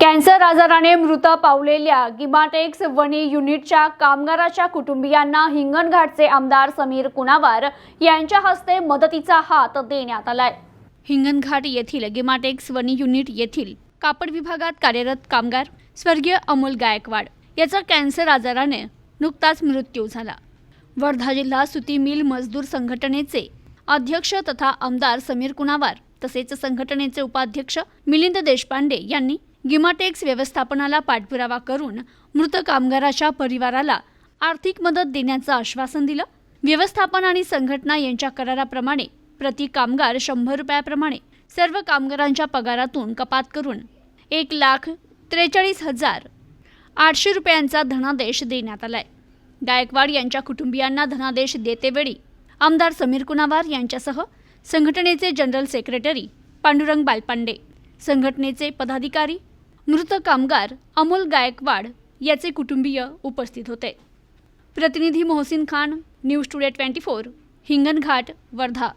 Cancer आजाराने मृत पावलेल्या गिमाटेक्स वणी युनिटच्या कामगाराच्या कुटुंबियांना हिंगणघाटचे आमदार समीर कुणावार यांच्या हस्ते मदतीचा हात देण्यात आलाय. हिंगणघाट येथील गिमाटेक्स वणी युनिट येथील कापड विभागात कार्यरत कामगार स्वर्गीय अमोल गायकवाड याचा कॅन्सर आजाराने नुकताच मृत्यू झाला. वर्धा जिल्हा सुती मिल मजदूर संघटनेचे अध्यक्ष तथा आमदार समीर कुणावार तसेच संघटनेचे उपाध्यक्ष मिलिंद देशपांडे यांनी गिमाटेक्स व्यवस्थापनाला पाठपुरावा करून मृत कामगाराच्या परिवाराला आर्थिक मदत देण्याचं आश्वासन दिलं. व्यवस्थापन आणि संघटना यांच्या कराराप्रमाणे प्रति कामगार शंभर रुपयाप्रमाणे सर्व कामगारांच्या पगारातून कपात करून एक लाख त्रेचाळीस हजार आठशे रुपयांचा धनादेश देण्यात आलाय. गायकवाड यांच्या कुटुंबियांना धनादेश देतेवेळी आमदार समीर कुणावार यांच्यासह संघटनेचे जनरल सेक्रेटरी पांडुरंग बालपांडे संघटनेचे पदाधिकारी मृत कामगार अमोल गायकवाड याचे कुटुंबीय उपस्थित होते. प्रतिनिधी Mohsin Khan news today twenty four Hinganghat Wardha.